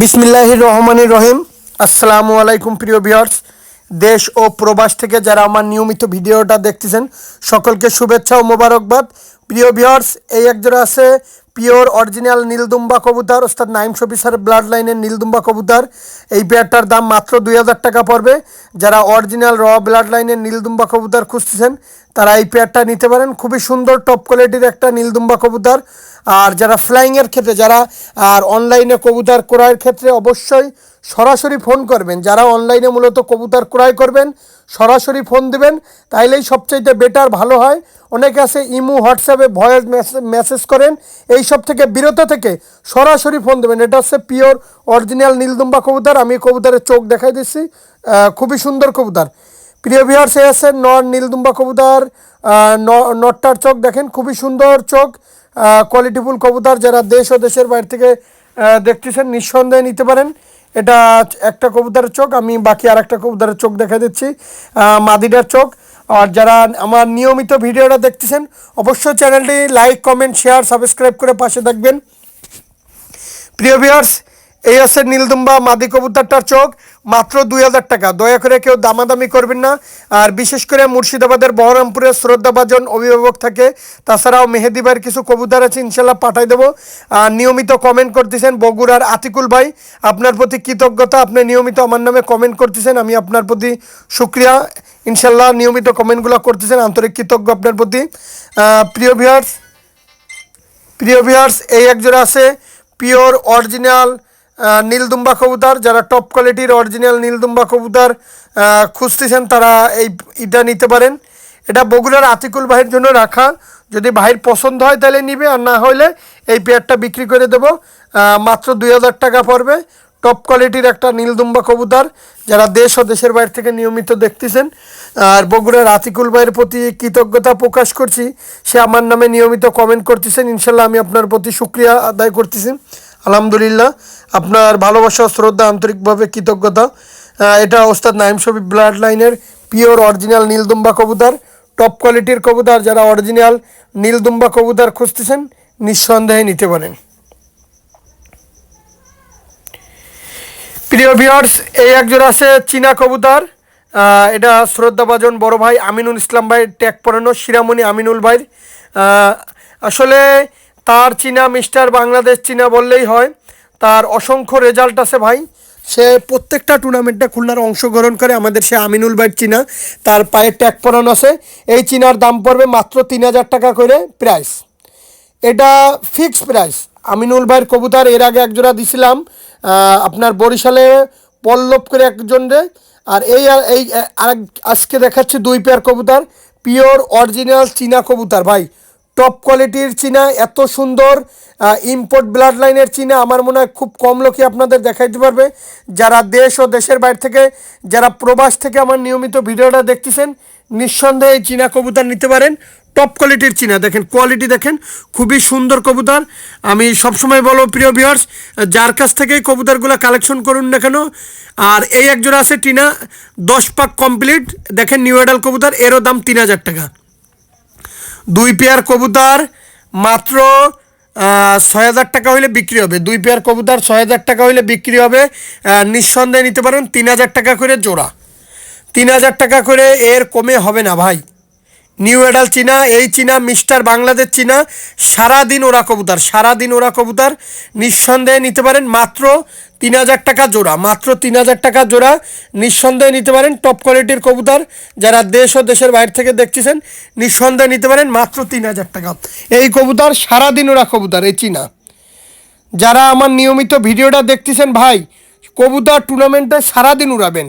বিসমিল্লাহির রহমানির রহিম। আসসালামু আলাইকুম প্রিয় ভিউয়ার্স। দেশ ও প্রবাস থেকে যারা আমার নিয়মিত ভিডিওটা দেখতেছেন, সকলকে শুভেচ্ছা ও মোবারকবাদ। প্রিয় ভিউয়ার্স, এই একজোড়া আছে পিওর অরিজিনাল নীলদুম্বা কবুতর, ওস্তাদ নাইম শফিসার ব্লাড লাইনের নীলদুম্বা কবুতর। এই পেয়ারটার দাম মাত্র দুই হাজার টাকা পড়বে। যারা অরিজিনাল র ব্লাড লাইনের নীলদুম্বা কবুতর খুঁজতেছেন তারা এই পেয়ারটা নিতে পারেন। খুবই সুন্দর টপ কোয়ালিটির একটা নীলদুম্বা কবুতর। আর যারা ফ্লাইংয়ের ক্ষেত্রে, যারা, আর অনলাইনে কবুতর ক্রয়ের ক্ষেত্রে অবশ্যই সরাসরি ফোন করবেন। যারা অনলাইনে মূলত কবুতর ক্রয় করবেন, সরাসরি ফোন দিবেন। তাইলেই সবচাইতে বেটার ভালো হয়। অনেকে আছে ইমু হোয়াটসঅ্যাপে ভয়েস মেসেজ করেন। এই সব থেকে, বিরত থেকে সরাসরি ফোন দেবেন। এটা হচ্ছে পিওর অরিজিনাল নীলদুম্বা কবুতর। আমি কবুতরের চোখ দেখাই দিচ্ছি। খুবই সুন্দর কবুতর। প্রিয় ভিউয়ার্স এ আছে নর নীলদুম্বা কবুতর নটটার চোখ দেখেন খুবই সুন্দর চোখ কোয়ালিটিফুল কবুতর যারা দেশ ও দেশের বাইরে থেকে দেখতেছেন নিঃসন্দেহে নিতে পারেন। এটা একটা কবুতরের চোখ আমি বাকি আর একটা কবুতরের চোখ দেখা দিচ্ছি আহ, মাদিটার চোখ। আর যারা আমার নিয়মিত ভিডিওটা দেখতেছেন অবশ্যই চ্যানেলটি লাইক কমেন্ট শেয়ার সাবস্ক্রাইব করে পাশে থাকবেন। প্রিয় ভিউয়ার্স এই আছে নীলদুম্বা মাদি কবুতরটার চোখ, মাত্র দুই হাজার টাকা। দয়া করে কেউ দামাদামি করবেন না। আর বিশেষ করে মুর্শিদাবাদের বহরমপুরের শ্রদ্ধাভাজন অভিভাবক থাকে। তাছাড়াও মেহেদিবার কিছু কবুতর আছে, ইনশাল্লাহ পাঠাই দেবো। আর নিয়মিত কমেন্ট করতেছেন বগুড়ার আতিকুল ভাই। আপনার প্রতি কৃতজ্ঞতা, আপনি নিয়মিত আমার নামে কমেন্ট করতেছেন, আমি আপনার প্রতি সুক্রিয়া ইনশাল্লাহ নিয়মিত কমেন্টগুলো করতেছেন, আন্তরিক কৃতজ্ঞ আপনার প্রতি। প্রিয় ভিউয়ার্স প্রিয় ভিউয়ার্স এই একজোড়া আছে পিওর অরিজিনাল নীলদুম্বা কবুতর, যারা টপ কোয়ালিটির অরিজিনাল নীলদুম্বা কবুতর খুঁজতেছেন, তারা এই এটা নিতে পারেন। এটা বগুড়ার আতিকুল ভাইয়ের জন্য রাখা। যদি ভাইয়ের পছন্দ হয়, তাহলে নিবে, আর না হলে এই পেয়ারটা বিক্রি করে দেবো। মাত্র দুই হাজার টাকা পড়বে। টপ কোয়ালিটির একটা নীলদুম্বা কবুতর, যারা দেশ ও দেশের বাইরে থেকে নিয়মিত দেখতেছেন। আর বগুড়ার আতিকুল ভাইয়ের প্রতি কৃতজ্ঞতা প্রকাশ করছি। সে আমার নামে নিয়মিত কমেন্ট করতেছেন। ইনশাল্লাহ আমি আপনার প্রতি সুক্রিয়া আদায় করতেছি। আলহামদুলিল্লাহ, আপনার ভালোবাসা, শ্রদ্ধা, আন্তরিকভাবে কৃতজ্ঞতা। এটা ওস্তাদ নাইম শফি ব্লাড লাইনের পিওর অরিজিনাল নীলদুম্বা কবুতর, টপ কোয়ালিটির কবুতর, যারা অরিজিনাল নীলদুম্বা কবুতর খুঁজতেছেন, নিঃসন্দেহে নিতে পারেন। প্রিয় ভিউয়ার্স এই একজন আছে চীনা কবুতর। এটা শ্রদ্ধাভাজন বড় ভাই আমিনুল ইসলাম ভাই, ট্যাগ পড়ানো শিরামণি আমিনুল ভাইয়ের। আসলে তার চীনা মিস্টার বাংলাদেশ চীনা বললেই হয়। তার অসংখ্য রেজাল্ট আছে ভাই। সে প্রত্যেকটা টুর্নামেন্টে খুলনার অংশগ্রহণ করে। আমাদের সে আমিনুল ভাই চীনা। তার পায়ে ট্যাগ পরানো আছে। এই চীনার দাম পড়বে মাত্র তিন হাজার টাকা করে প্রাইস এটা ফিক্স প্রাইস আমিনুল ভাইয়ের কবুতার এর আগে একজোড়া দিছিলাম আপনার বরিশালে পল্লব করে একজনরে। আর এই এই আজকে দেখাচ্ছে দুই পেয়ার কবুতার। পিওর অরিজিনাল চীনা কবুতার ভাই। টপ কোয়ালিটির চীনা, এত সুন্দর ইম্পোর্ট ব্লাড লাইনের চীনা, আমার মনে হয় খুব কম লোকই আপনাদের দেখাইতে পারবে। যারা দেশ ও দেশের বাইরে থেকে, যারা প্রবাস থেকে আমার নিয়মিত ভিডিওটা দেখতেছেন, নিঃসন্দেহে চীনা কবুতর নিতে পারেন। টপ কোয়ালিটির চীনা, দেখেন কোয়ালিটি দেখেন, খুবই সুন্দর কবুতর। আমি সবসময় বলো প্রিয় ভিউয়ার্স যার কাছ থেকে কবুতরগুলো কালেকশন করুন না কেন, আর এই একজোড়া আছে টিনা, দশ পাক কমপ্লিট দেখেন নিউ এডাল কবুতর, এরও দাম তিন হাজার টাকা। দুই পেয়ার কবুতর মাত্র ছয় হাজার টাকা হইলে বিক্রি হবে। দুই পেয়ার কবুতর ছয় হাজার টাকা হইলে বিক্রি হবে। নিঃসন্দেহে নিতে পারেন তিন হাজার টাকা করে জোড়া। তিন হাজার টাকা করে এর কমে হবে না ভাই। নিউ এডাল চীনা এই চীনা মিস্টার বাংলাদেশ চীনা সারাদিন ওরা কবুতর, সারাদিন ওরা কবুতর। নিঃসন্দেহে নিতে পারেন মাত্র তিন হাজার টাকা জোড়া, মাত্র তিন হাজার টাকা জোড়া। নিঃসন্দেহে নিতে পারেন টপ কোয়ালিটির কবুতর, যারা দেশ ও দেশের বাইরে থেকে দেখতেছেন, নিঃসন্দেহে নিতে পারেন মাত্র তিন হাজার টাকা। এই কবুতর সারাদিন ওরা কবুতর, এই চীনা যারা আমার নিয়মিত ভিডিওটা দেখতেছেন ভাই, কবুতর টুর্নামেন্টে সারাদিন উড়াবেন।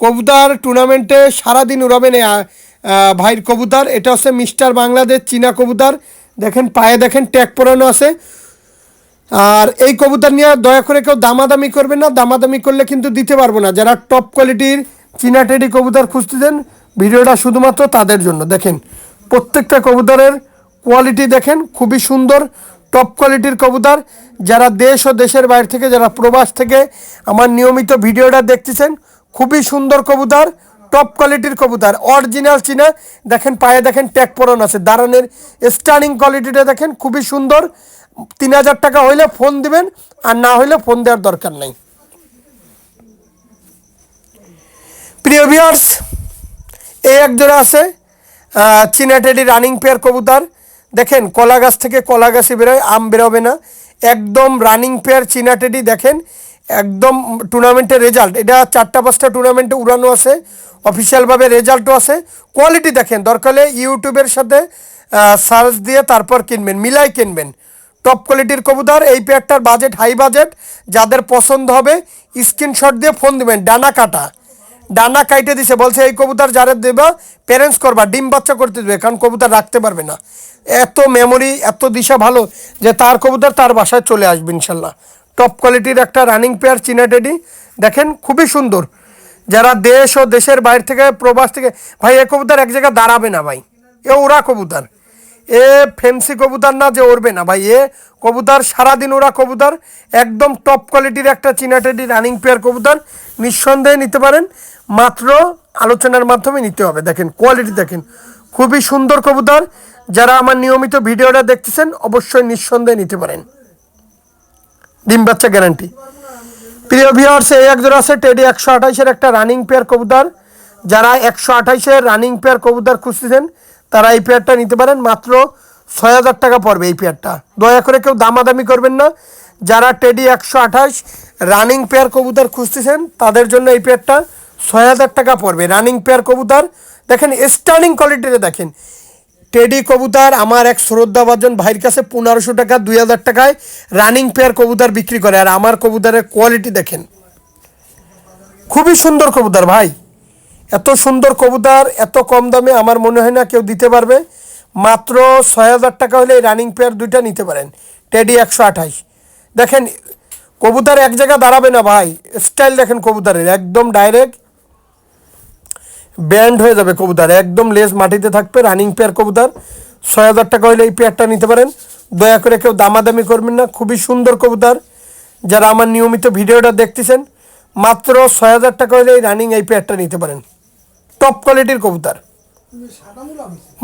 কবুতর টুর্নামেন্টে সারাদিন উড়াবেন ভাইয়ের কবুতর। এটা হচ্ছে মিস্টার বাংলাদেশ, চীনা কবুতর। দেখেন, পায়ে দেখেন, ট্যাগ পরানো আছে। আর এই কবুতর নিয়ে দয়া করে কেউ দামাদামি করবেন না। দামাদামি করলে কিন্তু দিতে পারব না। যারা টপ কোয়ালিটির চীনা টেডি কবুতর খুঁজতেছেন, ভিডিওটা শুধুমাত্র তাদের জন্য। দেখেন, প্রত্যেকটা কবুতরের কোয়ালিটি দেখেন, খুবই সুন্দর টপ কোয়ালিটির কবুতর। যারা দেশ ও দেশের বাইরে থেকে, যারা প্রবাস থেকে আমার নিয়মিত ভিডিওটা দেখতেছেন, খুবই সুন্দর কবুতর। টপ কোয়ালিটির কবুতর অরিজিনাল চীনা। দেখেন পায়ে দেখেন ট্যাগ পরন আছে দাঁড়ানোর স্টার্নিং কোয়ালিটিটা দেখেন খুবই সুন্দর। তিন হাজার টাকা হইলে ফোন দিবেন আর না হইলে ফোন দেওয়ার দরকার নাই। প্রিয় ভিউয়ার্স এই এক জোড়া আছে আহ, চীনা টেডি রানিং পেয়ার কবুতর। দেখেন কলা গাছ থেকে কলা গাছই বেরোয় আম বেরোবে না। একদম রানিং পেয়ার চীনা টেডি দেখেন একদম টুর্নামেন্টের রেজাল্ট। এটা চারটা পাঁচটা টুর্নামেন্টে উড়ানো আছে, অফিসিয়ালভাবে রেজাল্টও আছে। কোয়ালিটি দেখেন, দরকার ইউটিউবের সাথে সার্চ দিয়ে তারপর কিনবেন, মিলাই কিনবেন। টপ কোয়ালিটির কবুতর, এই পেয়ারটার বাজেট হাই বাজেট যাদের পছন্দ হবে স্ক্রিনশট দিয়ে ফোন দিবেন, ডানা কাটা। ডানা কাইটে দিছে, বলছে, এই কবুতর যারা দেবা প্যারেন্টস করবা, ডিম বাচ্চা করতে দেবে, কারণ কবুতর রাখতে পারবে না। এত মেমোরি এত দিশা ভালো যে তার কবুতর তার বাসায় চলে আসবে, ইনশাল্লাহ। টপ কোয়ালিটির একটা রানিং পেয়ার চীনা টেডি দেখেন, খুবই সুন্দর। যারা দেশ ও দেশের বাইরে থেকে, প্রবাস থেকে, ভাই, এ কবুতর এক জায়গায় দাঁড়াবে না, ভাই। এ ওরা কবুতর। এ ফেন্সি কবুতর না যে উড়বে না, ভাই। এ কবুতর, সারাদিন ওরা কবুতর। একদম টপ কোয়ালিটির একটা চিনাটেডি রানিং পেয়ার কবুতর। নিঃসন্দেহে নিতে পারেন। মাত্র আলোচনার মাধ্যমে নিতে হবে। দেখেন কোয়ালিটি দেখেন। খুবই সুন্দর কবুতর। যারা আমার নিয়মিত ভিডিওটা দেখতেছেন, অবশ্যই নিঃসন্দেহে নিতে পারেন। ডিম বাচ্চা গ্যারান্টি প্রিয় ভিউয়ার্স এই এক জোড়া আছে টেডি একশো আঠাইশের একটা রানিং পেয়ার কবুতর। যারা একশো আঠাইশের রানিং পেয়ার কবুতর খুঁজতেছেন, তারা এই পেয়ারটা নিতে পারেন। মাত্র ছয় হাজার টাকা পড়বে এই পেয়ারটা দয়া করে কেউ দামাদামি করবেন না। যারা টেডি একশো আঠাশ রানিং পেয়ার কবুতর খুঁজতেছেন, তাদের জন্য এই পেয়ারটা ছয় হাজার টাকা পড়বে। রানিং পেয়ার কবুতর, দেখেন স্টার্নিং কোয়ালিটিতে দেখেন। টেডি কবুতর, আমার এক শ্রদ্ধাভাজন ভাইয়ের কাছে পনেরোশো টাকা, দুই হাজার টাকায় রানিং পেয়ার কবুতর বিক্রি করে। আর আমার কবুতরের কোয়ালিটি দেখেন। খুবই সুন্দর কবুতর ভাই। এত সুন্দর কবুতর, এত কম দামে আমার মনে হয় না কেউ দিতে পারবে। মাত্র ছয় হাজার টাকা হলে রানিং পেয়ার দুইটা নিতে পারেন। টেডি একশো আঠাইশ দেখেন, কবুতর এক জায়গায় দাঁড়াবে না ভাই। স্টাইল দেখেন কবুতরের, একদম ডাইরেক্ট ব্যান্ড হয়ে যাবে কবুতর। একদম লেজ মাটিতে থাকবে রানিং পেয়ার কবুতার। ছয় হাজার টাকা হলে এই পেয়ারটা নিতে পারেন। দয়া করে কেউ দামাদামি করবেন না, খুবই সুন্দর কবুতার। যারা আমার নিয়মিত ভিডিওটা দেখতেছেন, মাত্র ছয় হাজার টাকা হলে এই রানিং এই পেয়ারটা নিতে পারেন। টপ কোয়ালিটির কবুতার।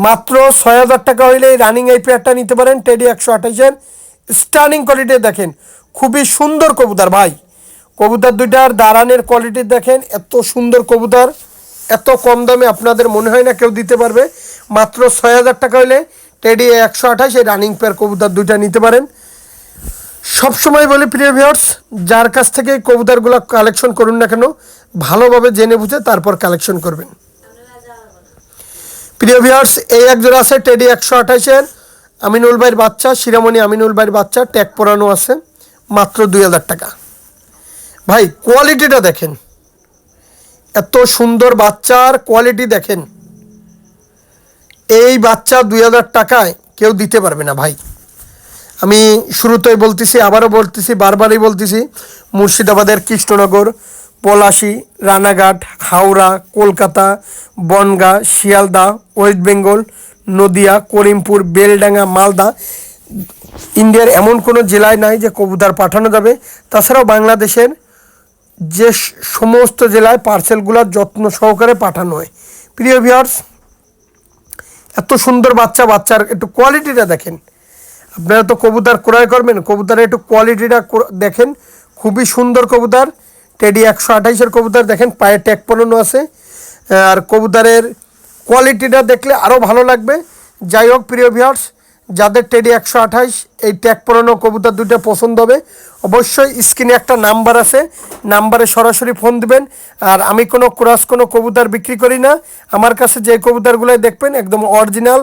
মাত্র ছয় হাজার টাকা হইলে এই রানিং এই পেয়ারটা নিতে পারেন টেডি একশো আঠাশের। স্টার্নিং কোয়ালিটি দেখেন, খুবই সুন্দর কবুতার ভাই। কবুতর দুইটার দাঁড়ানের কোয়ালিটি দেখেন, এত সুন্দর কবুতর। এত কম দামে আপনাদের মনে হয় না কেউ দিতে পারবে? মাত্র ছয় হাজার টাকা হইলে টেডি একশো আঠাশ, এই রানিং পেয়ার কবুতর দুইটা নিতে পারেন। সবসময় বলি প্রিয় ভিউয়ার্স যার কাছ থেকে কবুতরগুলো কালেকশন করুন না কেন, ভালোভাবে জেনে বুঝে তারপর কালেকশন করবেন। প্রিয় ভিউয়ার্স এই এক জোড়া আছে টেডি একশো আঠাশের। আমিনুল ভাইয়ের বাচ্চা, শিরামণি আমিনুল ভাইয়ের বাচ্চা ট্যাগ পরানো আছে, মাত্র দুই হাজার টাকা। ভাই কোয়ালিটিটা দেখেন। এত সুন্দর বাচ্চার কোয়ালিটি দেখেন। এই বাচ্চা দুই হাজার টাকায় কেউ দিতে পারবে না ভাই। আমি শুরুতেই বলতেছি, আবারও বলতেছি, বারবারই বলতেছি, মুর্শিদাবাদের কৃষ্ণনগর, পলাশি, রানাঘাট, হাওড়া, কলকাতা, বনগাঁ, শিয়ালদা, ওয়েস্ট বেঙ্গল, নদিয়া, করিমপুর, বেলডাঙ্গা, মালদা। ইন্ডিয়ার এমন কোনো জেলায় নাই যে কবুতর পাঠানো যাবে। তাছাড়াও বাংলাদেশের যে সমস্ত জেলায় পার্সেলগুলো যত্ন সহকারে পাঠানো হয়। প্রিয় ভিউয়ার্স এত সুন্দর বাচ্চা, বাচ্চার একটু কোয়ালিটিটা দেখেন। আপনারা তো কবুতর ক্রয় করবেন, কবুতরের একটু কোয়ালিটিটা দেখেন। খুবই সুন্দর কবুতর টেডি একশো আঠাইশের কবুতর দেখেন, পায়ে ট্যাগ পরানো আছে। আর কবুতরের কোয়ালিটিটা দেখলে আরও ভালো লাগবে। যাই হোক, প্রিয় ভিউয়ার্স যাদের টেডি একশো আঠাইশ এই ট্যাগ পরানো কবুতর দুটো পছন্দ হবে। অবশ্যই স্ক্রিনে একটা নাম্বার আছে, নাম্বারে সরাসরি ফোন দিবেন। আর আমি কোনো ক্রস কোনো কবুতর বিক্রি করি না। আমার কাছে যে কবুতরগুলোই দেখবেন, একদম অরিজিনাল,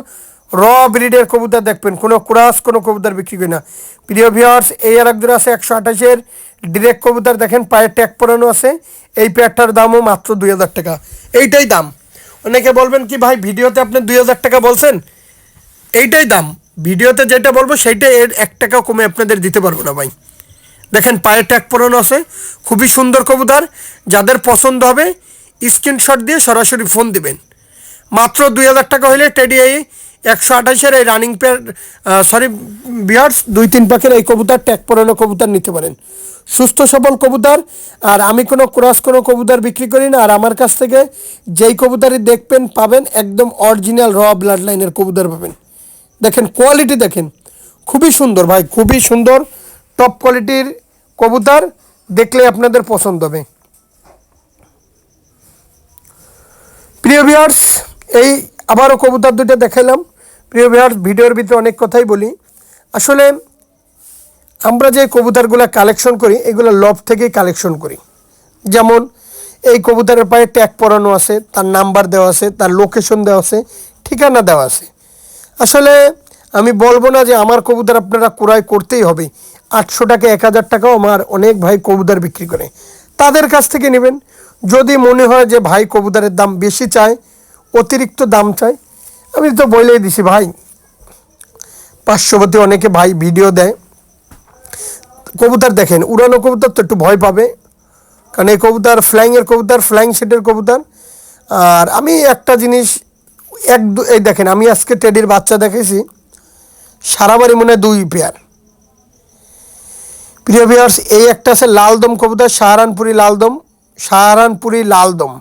র ব্রিডের কবুতর দেখবেন। কোনো ক্রাস কোনো কবুতর বিক্রি করি না। প্রিয় ভিউয়ার্স, এই আর একজন আছে, একশো আঠাশের। ডিরেক্ট কবুতর দেখেন, পায়ে ট্যাগ পরানো আছে। এই প্যাডটার দামও মাত্র দুই হাজার টাকা। এইটাই দাম। অনেকে বলবেন কি ভাই, ভিডিওতে আপনি দুই হাজার টাকা বলছেন? এইটাই দাম। ভিডিওতে যেটা বলব, সেইটা এর এক টাকা কমে আপনাদের দিতে পারব না ভাই। দেখেন পায়ে ট্যাগ পরানো আছে, খুবই সুন্দর কবুতর। যাদের পছন্দ হবে স্ক্রিনশট দিয়ে সরাসরি ফোন দিবেন। মাত্র দুই হাজার টাকা হলে টেডি একশো আঠাশের এই রানিং পেয়ার সরি বিয়ার্স দুই তিন পাখের এই কবুতর ট্যাগ পরানো কবুতর নিতে পারেন। সুস্থ, সবল কবুতর, আর আমি কোনো ক্রস কোনো কবুতর বিক্রি করি না, আর আমার কাছ থেকে যেই কবুতরই দেখবেন, পাবেন একদম অরিজিনাল র ব্লাড লাইনের কবুতর পাবেন। দেখেন কোয়ালিটি দেখেন। খুবই সুন্দর ভাই, খুবই সুন্দর টপ কোয়ালিটির কবুতর, দেখলে আপনাদের পছন্দ হবে। প্রিয় ভিউয়ার্স এই আবারও কবুতর দুটো দেখাইলাম। প্রিয় ভিউয়ার্স ভিডিওর ভিতরে অনেক কথাই বলি। আসলে, আমরা যে কবুতরগুলো কালেকশন করি, এগুলো লব থেকেই কালেকশন করি। যেমন, এই কবুতরের পায়ে ট্যাগ পরানো আছে, তার নাম্বার দেওয়া আছে, তার লোকেশন দেওয়া আছে, ঠিকানা দেওয়া আছে। আসলে আমি বলব না যে আমার কবুতর আপনারা ক্রয় করতেই হবে। আটশো টাকা, এক হাজার টাকাও আমার অনেক ভাই কবুতর বিক্রি করে। তাদের কাছ থেকে নেবেন। যদি মনে হয় যে ভাই কবুতরের দাম বেশি চায়, অতিরিক্ত দাম চায়, আমি তো বলেই দিছি, ভাই। পার্শ্ববর্তী অনেকে ভাই ভিডিও দেয়। কবুতর দেখেন, উড়ানো কবুতর তো একটু ভয় পাবে। কারণ এই কবুতর ফ্লাইংয়ের কবুতর ফ্লাইং সেটের কবুতর। আর আমি একটা জিনিস এক এই দেখেন, আমি আজকে টেডির বাচ্চা দেখেছি সারা বাড়ি মনে দুই পেয়ার। প্রিয় ভিউয়ার্স এই একটা আছে লালদম কবুতর, সাহারানপুরি লালদম সাহারানপুরি লালদম।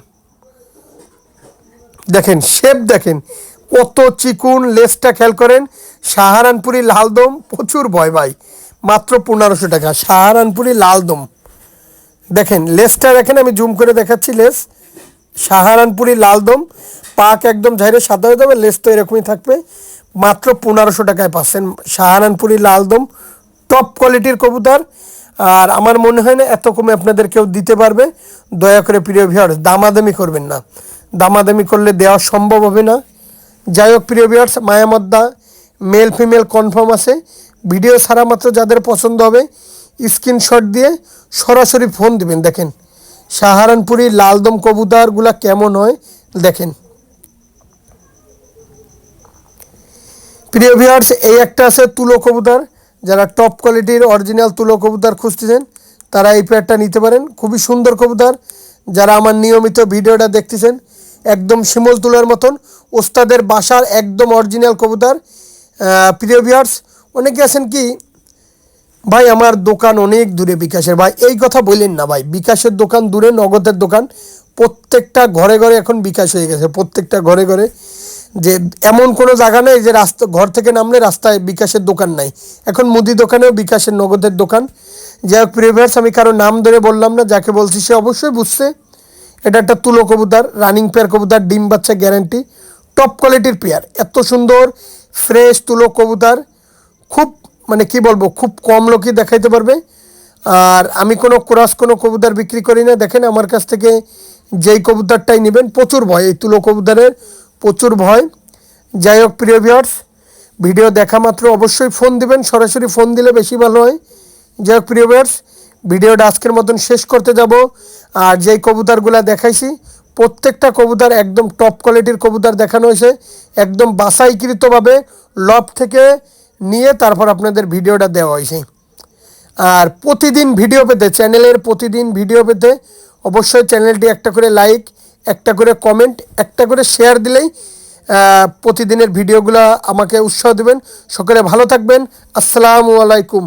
দেখেন শেপ দেখেন, কত চিকুন লেসটা খেয়াল করেন, সাহারানপুরি লালদম, প্রচুর ভয় ভাই, মাত্র পনেরোশো টাকা, সাহারানপুরি লালদম। দেখেন লেসটা দেখেন, আমি জুম করে দেখাচ্ছি লেস সাহারানপুরি লালদম, পাক একদম ঝাইরে সাদা হয়ে যাবে, লেস তো এরকমই থাকবে। মাত্র পনেরোশো টাকায় পাচ্ছেন সাহারানপুরি লালদম টপ কোয়ালিটির কবুতর। আর আমার মনে হয় না এত কমে আপনাদের কেউ দিতে পারবে। দয়া করে প্রিয় ভিউয়ার্স দামাদামি করবেন না। দামাদামি করলে দেওয়া সম্ভব হবে না। যাই হোক প্রিয় ভিউয়ার্স মায়ামদ্দা মেল ফিমেল কনফার্ম আছে। ভিডিও ছাড়া মাত্র যাদের পছন্দ হবে স্ক্রিনশট দিয়ে সরাসরি ফোন দিবেন। দেখেন সাহারানপুরি লালদম কবুতরগুলা কেমন হয় দেখেন। প্রিয় ভিউয়ার্স, এই একটা আছে তুলো কবুতর। যারা টপ কোয়ালিটির অরিজিনাল তুলো কবুতর খুঁজতেছেন, তারা এই পেয়ারটা নিতে পারেন। খুবই সুন্দর কবুতর। যারা আমার নিয়মিত ভিডিওটা দেখতেছেন, একদম শিমল তুলোর মতন, ওস্তাদের বাসার একদম অরিজিনাল কবুতর। প্রিয় ভিউয়ার্স, অনেকে আছেন কি ভাই, আমার দোকান অনেক দূরে বিকাশের। ভাই, এই কথা বললেন না ভাই, বিকাশের দোকান দূরে, নগদের দোকান, প্রত্যেকটা ঘরে ঘরে এখন বিকাশ হয়ে গেছে, প্রত্যেকটা ঘরে ঘরে। যে এমন কোনো জায়গা নেই যে রাস্তা, ঘর থেকে নামলে রাস্তায় বিকাশের দোকান নাই। এখন মুদি দোকানেও বিকাশের নগদের দোকান। যাই হোক প্রিভিয়ার্স আমি কারও নাম ধরে বললাম না, যাকে বলছি সে অবশ্যই বুঝছে। এটা একটা তুলো কবুতার রানিং পেয়ার কবুতার, ডিম বাচ্চা গ্যারান্টি টপ কোয়ালিটির পেয়ার এত সুন্দর ফ্রেশ তুলো কবুতার, খুব মানে কি বলব, খুব কম লোকই দেখাইতে পারবে। আর আমি কোনো ক্রস কোনো কবুতর বিক্রি করি না। দেখেন আমার কাছ থেকে যেই কবুতরটাই নেবেন, প্রচুর ভয়। এই তুলো কবুতরের প্রচুর ভয়। যাই হোক, প্রিয় ভিউয়ার্স ভিডিও দেখা মাত্র অবশ্যই ফোন দিবেন। সরাসরি ফোন দিলে বেশি ভালো হয়। যাই হোক, প্রিয় ভিউয়ার্স ভিডিওটা আজকের মতন শেষ করতে যাব। আর যেই কবুতরগুলো দেখাইছি, প্রত্যেকটা কবুতর একদম টপ কোয়ালিটির কবুতর দেখানো হয়েছে। একদম বাসাইকৃতভাবে লব থেকে নিয়ে তারপর আপনাদের ভিডিওটা দেওয়া হয়েছে। আর প্রতিদিন ভিডিও পেতে, চ্যানেলের প্রতিদিন ভিডিও পেতে অবশ্যই চ্যানেলটি একটা করে লাইক একটা করে কমেন্ট একটা করে শেয়ার দিলেই প্রতিদিনের ভিডিওগুলো আমাকে উৎসাহ দেবেন। সকলে ভালো থাকবেন। আসসালামু আলাইকুম।